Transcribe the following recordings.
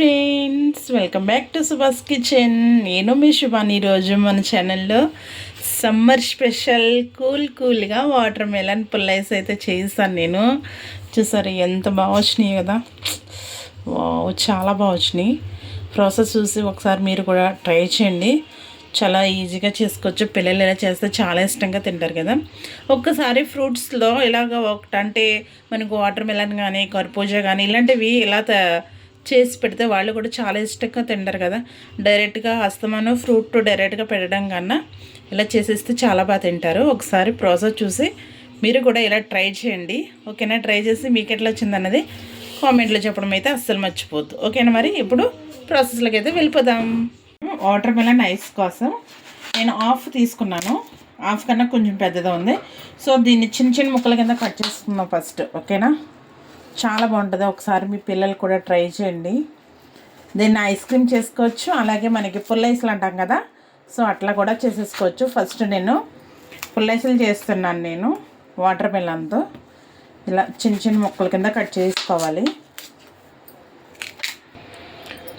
Friends welcome back to Subhas kitchen. నేను మీ శుభాని ఈరోజు మన ఛానల్లో సమ్మర్ స్పెషల్ కూల్ కూల్గా వాటర్ మెలన్ పుల్లైస్ అయితే చేస్తాను నేను. చూసారు ఎంత బాగా వచ్చినాయి కదా? వావ్ చాలా బాగా వచ్చినాయి. ప్రాసెస్ చూసి ఒకసారి మీరు కూడా ట్రై చేయండి. చాలా ఈజీగా చేసుకోవచ్చు. పిల్లలు ఇలా చేస్తే చాలా ఇష్టంగా తింటారు కదా. ఒక్కసారి ఫ్రూట్స్లో ఇలాగ ఒకటంటే మనకు వాటర్ మెలన్ కానీ కర్బూజా కానీ ఇలాంటివి ఇలా త- చేసి పెడితే వాళ్ళు కూడా చాలా ఇష్టంగా తింటారు కదా. డైరెక్ట్గా అస్తమానం ఫ్రూట్ డైరెక్ట్గా పెట్టడం కన్నా ఇలా చేసేస్తే చాలా బాగా తింటారు. ఒకసారి ప్రాసెస్ చూసి మీరు కూడా ఇలా ట్రై చేయండి. ఓకేనా? ట్రై చేసి మీకు ఎట్లా వచ్చిందన్నది కామెంట్లో చెప్పడం అయితే అస్సలు మర్చిపోద్దు ఓకేనా మరి? ఇప్పుడు ప్రాసెస్లోకి అయితే వెళ్ళిపోదాం. వాటర్ మిలన్ ఐస్ కోసం నేను హాఫ్ తీసుకున్నాను. హాఫ్ కన్నా కొంచెం పెద్దగా ఉంది. సో దీన్ని చిన్న చిన్న ముక్కల కింద కట్ చేసుకుందాం ఫస్ట్. ఓకేనా? చాలా బాగుంటుంది. ఒకసారి మీ పిల్లలు కూడా ట్రై చేయండి. దీన్ని ఐస్ క్రీమ్ చేసుకోవచ్చు. అలాగే మనకి పుల్లైసులు అంటాం కదా సో అట్లా కూడా చేసేసుకోవచ్చు. ఫస్ట్ నేను పుల్లైసులు చేస్తున్నాను నేను వాటర్ మిలన్తో ఇలా చిన్న చిన్న ముక్కల కింద కట్ చేసుకోవాలి.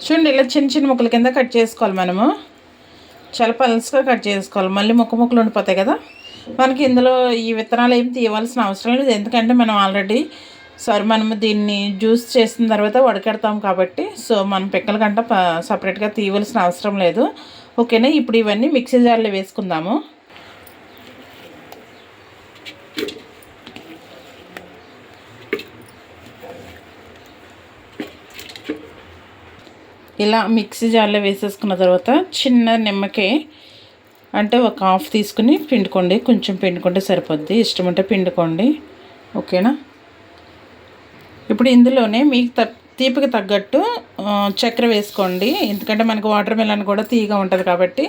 చూడండి ఇలా చిన్న చిన్న ముక్కల కింద కట్ చేసుకోవాలి మనము. చాలా పల్స్గా కట్ చేసుకోవాలి. మళ్ళీ ముక్క ముక్కలు ఉండిపోతాయి కదా. మనకి ఇందులో ఈ విత్తనాలు ఏమి తీయవలసిన అవసరం లేదు. ఎందుకంటే మనం ఆల్రెడీ సారీ మనము దీన్ని జ్యూస్ చేసిన తర్వాత వడకెడతాం కాబట్టి సో మనం పిక్కల కంట సపరేట్గా తీయవలసిన అవసరం లేదు. ఓకేనా? ఇప్పుడు ఇవన్నీ మిక్సీ జార్లో వేసుకుందాము. ఇలా మిక్సీ జార్లో వేసేసుకున్న తర్వాత చిన్న నిమ్మకాయ అంటే ఒక హాఫ్ తీసుకుని పిండుకోండి. కొంచెం పిండుకుంటే సరిపోద్ది. ఇష్టం ఉంటే పిండుకోండి. ఓకేనా? ఇప్పుడు ఇందులోనే మీకు తీపికి తగ్గట్టు చక్కెర వేసుకోండి. ఎందుకంటే మనకు వాటర్ మిలన్ కూడా తీయగా ఉంటుంది కాబట్టి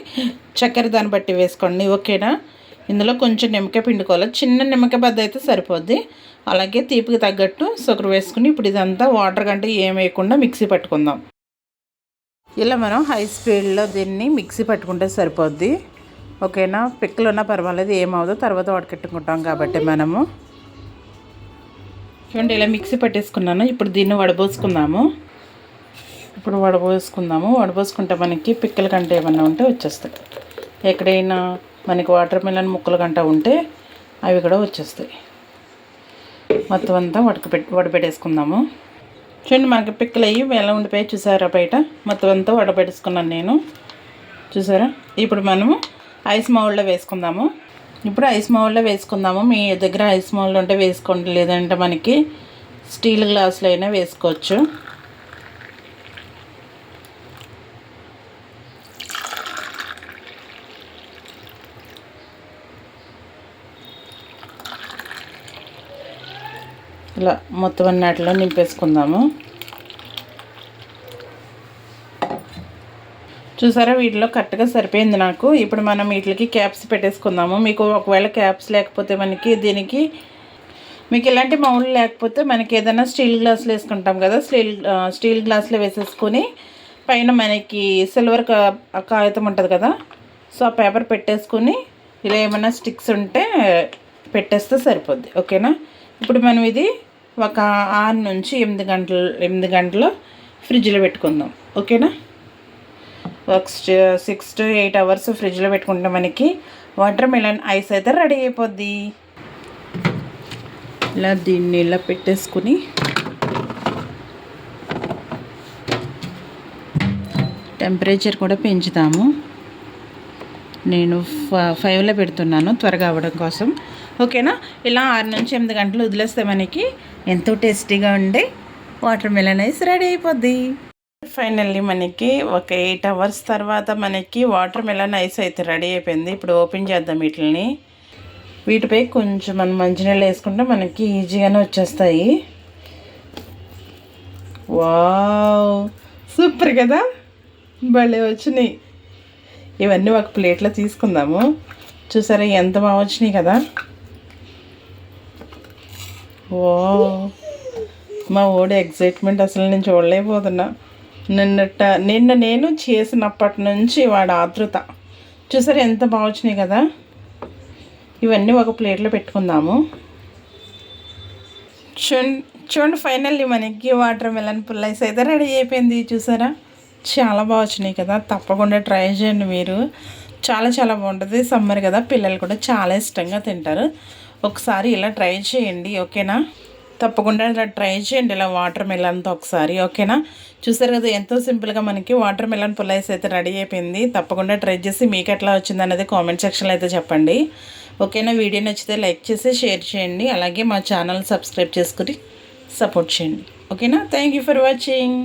చక్కెర దాన్ని బట్టి వేసుకోండి. ఓకేనా? ఇందులో కొంచెం నిమ్మకాయ పిండుకోవాలి. చిన్న నిమ్మకాయ బద్ద అయితే సరిపోద్ది. అలాగే తీపికి తగ్గట్టు షుగర్ వేసుకుని ఇప్పుడు ఇదంతా వాటర్ కంటే ఏం వేయకుండా మిక్సీ పట్టుకుందాం. ఇలా మనం హై స్పీడ్లో దీన్ని మిక్సీ పట్టుకుంటే సరిపోద్ది. ఓకేనా? పిక్కలు ఉన్నా పర్వాలేదు ఏమవుదో తర్వాత వడకెట్టుకుంటాం కాబట్టి మనము. చూడండి ఇలా మిక్సీ పట్టేసుకున్నాను. ఇప్పుడు దీన్ని వడబోసుకుందాము. ఇప్పుడు వడబోసుకుందాము. వడబోసుకుంటే మనకి పిక్కల కంటే ఏమన్నా ఉంటే వచ్చేస్తాయి. ఎక్కడైనా మనకి వాటర్ మిలన్ ముక్కల కంట ఉంటే అవి కూడా వచ్చేస్తాయి. మొత్తం అంతా వడకపెట్టి వడపెట్టేసుకుందాము చూడండి మనకి పిక్కలు అయ్యి ఎలా ఉండిపోయి చూసారా బయట? మొత్తం అంతా వడపెట్టేసుకున్నాను నేను. చూసారా? ఇప్పుడు మనము ఐస్ మౌల్డ్లో వేసుకుందాము. ఇప్పుడు ఐస్ మౌల్లో వేసుకుందాము. మీ దగ్గర ఐస్ మౌల్ ఉంటే వేసుకోండి. లేదంటే మనకి స్టీల్ గ్లాసులో అయినా వేసుకోవచ్చు. ఇలా మొత్తం అన్నట్లో నింపేసుకుందాము. చూసారా వీటిలో కరెక్ట్గా సరిపోయింది నాకు. ఇప్పుడు మనం వీటికి క్యాప్స్ పెట్టేసుకుందాము. మీకు ఒకవేళ క్యాప్స్ లేకపోతే మనకి దీనికి మీకు ఇలాంటి మౌళ్ళు లేకపోతే మనకి ఏదైనా స్టీల్ గ్లాసులు వేసుకుంటాం కదా స్టీల్ స్టీల్ గ్లాసులో వేసేసుకొని పైన మనకి సిల్వర్ కా- కాగితం ఉంటుంది కదా సో ఆ పేపర్ పెట్టేసుకొని ఇలా ఏమైనా స్టిక్స్ ఉంటే పెట్టేస్తే సరిపోద్ది. ఓకేనా? ఇప్పుడు మనం ఇది ఒక ఆరు నుంచి ఎనిమిది గంటలు ఎనిమిది గంటలు ఫ్రిడ్జ్లో పెట్టుకుందాం. ఓకేనా? ఒక సిక్స్ టు ఎయిట్ అవర్స్ ఫ్రిడ్జ్లో పెట్టుకుంటే మనకి వాటర్ మిలన్ ఐస్ అయితే రెడీ అయిపోద్ది. ఇలా దీన్ని ఇలా పెట్టేసుకుని టెంపరేచర్ కూడా పెంచుతాము. నేను ఫ- ఫైవ్లో పెడుతున్నాను త్వరగా అవ్వడం కోసం. ఓకేనా? ఇలా ఆరు నుంచి ఎనిమిది గంటలు వదిలేస్తే మనకి ఎంతో టేస్టీగా ఉండే వాటర్ మిలన్ ఐస్ రెడీ అయిపోద్ది. ఫైనల్లీ మనకి ఒక ఎయిట్ అవర్స్ తర్వాత మనకి వాటర్ మెలన్ ఐస్ అయితే రెడీ అయిపోయింది. ఇప్పుడు ఓపెన్ చేద్దాం వీటిని వీటిపై కొంచెం మనం మంచినీళ్ళు వేసుకుంటే మనకి ఈజీగానే వచ్చేస్తాయి. వావ్ సూపర్ కదా? భలే వచ్చినాయి. ఇవన్నీ ఒక ప్లేట్లో తీసుకుందాము. చూసారా ఎంత బాగా వచ్చినాయి కదా? వావ్ మా ఓడి ఎగ్జైట్మెంట్ అసలు నేను చూడలేకపోతున్నా. నిన్నట నిన్న నేను చేసినప్పటి నుంచి వాడు ఆతృత. చూసారా ఎంత బాగా వచ్చినాయి కదా? ఇవన్నీ ఒక ప్లేట్లో పెట్టుకుందాము. చూడండి చూడండి ఫైనల్లీ మనకి వాటర్ మెలన్ పుల్లైస్ అయితే రెడీ అయిపోయింది. చూసారా? చాలా బాగా వచ్చినాయి కదా? తప్పకుండా ట్రై చేయండి మీరు. చాలా చాలా బాగుంటుంది. సమ్మర్ కదా పిల్లలు కూడా చాలా ఇష్టంగా తింటారు. ఒకసారి ఇలా ట్రై చేయండి ఓకేనా? తప్పకుండా ఇలా ట్రై చేయండి. ఇలా వాటర్ మెలన్తో ఒకసారి ఓకేనా? చూసారు కదా ఎంతో సింపుల్గా మనకి వాటర్ మెలన్ పుల్లైస్ అయితే రెడీ అయిపోయింది. తప్పకుండా ట్రై చేసి మీకు ఎట్లా వచ్చింది అనేది కామెంట్ సెక్షన్లో అయితే చెప్పండి. ఓకేనా వీడియో నచ్చితే లైక్ చేసి షేర్ చేయండి. అలాగే మా ఛానల్ సబ్స్క్రైబ్ చేసుకుని సపోర్ట్ చేయండి. ఓకేనా? Thank you for watching.